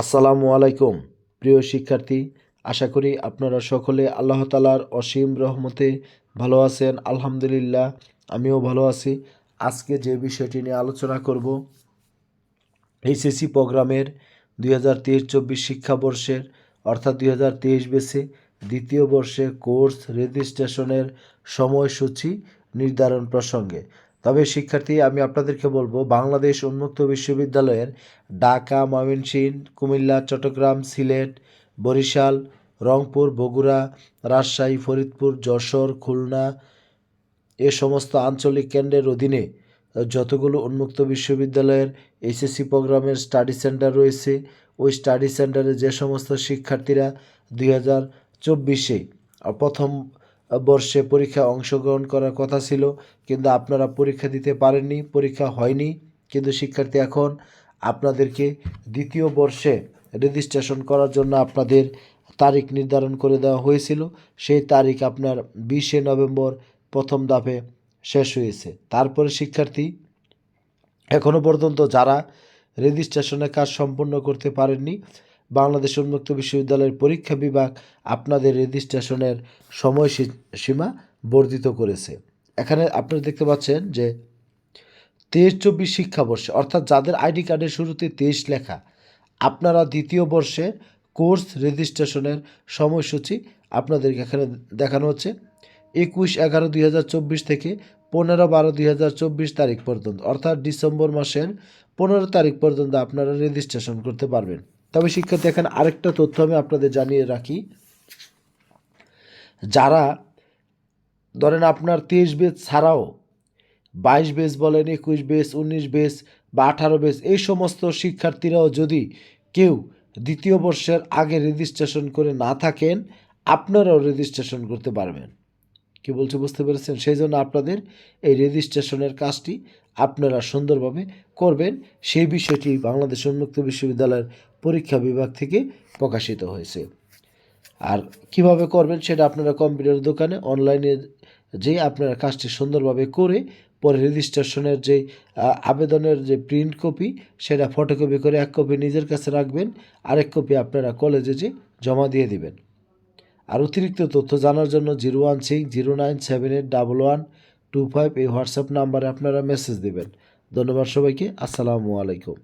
আসসালামু আলাইকুম, প্রিয় শিক্ষার্থী। আশা করি আপনারা সকলে আল্লাহ তালার অসীম রহমতে ভালো আছেন, আলহামদুলিল্লাহ, আমিও ভালো আছি। আজকে যে বিষয়টি নিয়ে আলোচনা করব, এইচএসসি প্রোগ্রামের দুই হাজার তেইশ চব্বিশ শিক্ষাবর্ষের, অর্থাৎ দুই হাজার তেইশ বেসে দ্বিতীয় বর্ষে কোর্স রেজিস্ট্রেশনের সময়সূচি নির্ধারণ প্রসঙ্গে। তবে শিক্ষার্থী, আমি আপনাদেরকে বলব, বাংলাদেশ উন্মুক্ত বিশ্ববিদ্যালয়ের ঢাকা, ময়মনসিংহ, কুমিল্লা, চট্টগ্রাম, সিলেট, বরিশাল, রংপুর, বগুড়া, রাজশাহী, ফরিদপুর, যশোর, খুলনা এ সমস্ত আঞ্চলিক কেন্দ্রের অধীনে যতগুলো উন্মুক্ত বিশ্ববিদ্যালয়ের এইচএসসি প্রোগ্রামের স্টাডি সেন্টার রয়েছে, ওই স্টাডি সেন্টারে যে সমস্ত শিক্ষার্থীরা দুই হাজার চব্বিশে প্রথম বর্ষে পরীক্ষা অংশগ্রহণ করার কথা ছিল, কিন্তু আপনারা পরীক্ষা দিতে পারেননি, পরীক্ষা হয়নি। কিন্তু শিক্ষার্থী, এখন আপনাদেরকে দ্বিতীয় বর্ষে রেজিস্ট্রেশন করার জন্য আপনাদের তারিখ নির্ধারণ করে দেওয়া হয়েছিল। সেই তারিখ আপনার বিশে নভেম্বর প্রথম ধাপে শেষ হয়েছে। তারপরে শিক্ষার্থী এখনও পর্যন্ত যারা রেজিস্ট্রেশনের কাজ সম্পূর্ণ করতে পারেননি বাংলাদেশ উন্মুক্ত বিশ্ববিদ্যালয়ের পরীক্ষা বিভাগ আপনাদের রেজিস্ট্রেশনের সময় সীমা বর্ধিত করেছে। এখানে আপনারা দেখতে পাচ্ছেন যে তেইশ চব্বিশ শিক্ষাবর্ষে, অর্থাৎ যাদের আইডি কার্ডের শুরুতে তেইশ লেখা, আপনারা দ্বিতীয় বর্ষে কোর্স রেজিস্ট্রেশনের সময়সূচি আপনাদেরকে এখানে দেখানো হচ্ছে। একুশ এগারো দুই থেকে পনেরো বারো দুই তারিখ পর্যন্ত, অর্থাৎ ডিসেম্বর মাসের পনেরো তারিখ পর্যন্ত আপনারা রেজিস্ট্রেশন করতে পারবেন। তবে শিক্ষার্থী, এখানে আরেকটা তথ্য আমি আপনাদের জানিয়ে রাখি। যারা ধরেন আপনার তেইশ বেজ ছাড়াও বাইশ বেজ বলেন, একুশ বেজ উনিশ বেজ বা আঠারো বেজ এই সমস্ত শিক্ষার্থীরাও যদি কেউ দ্বিতীয় বর্ষের আগে রেজিস্ট্রেশন করে না থাকেন, আপনারাও রেজিস্ট্রেশন করতে পারবেন। কি বলছে বুঝতে পেরেছেন? সেই জন্য আপনাদের এই রেজিস্ট্রেশনের কাজটি আপনারা সুন্দরভাবে করবেন। সেই বিষয়টি বাংলাদেশ উন্মুক্ত বিশ্ববিদ্যালয়ের পরীক্ষা বিভাগ থেকে প্রকাশিত হয়েছে। আর কীভাবে করবেন সেটা আপনারা কম্পিউটার দোকানে, অনলাইনে যে আপনারা কাজটি সুন্দরভাবে করে, পরে রেজিস্ট্রেশনের যে আবেদনের যে প্রিন্ট কপি, সেটা ফটোকপি করে এক কপি নিজের কাছে রাখবেন, আরেক কপি আপনারা কলেজে যে জমা দিয়ে দিবেন। আর অতিরিক্ত তথ্য জানার জন্য zero one six zero nine seven eight double one two five এই হোয়াটসঅ্যাপ নাম্বারে আপনারা মেসেজ দেবেন। ধন্যবাদ সবাইকে, আসসালামু আলাইকুম।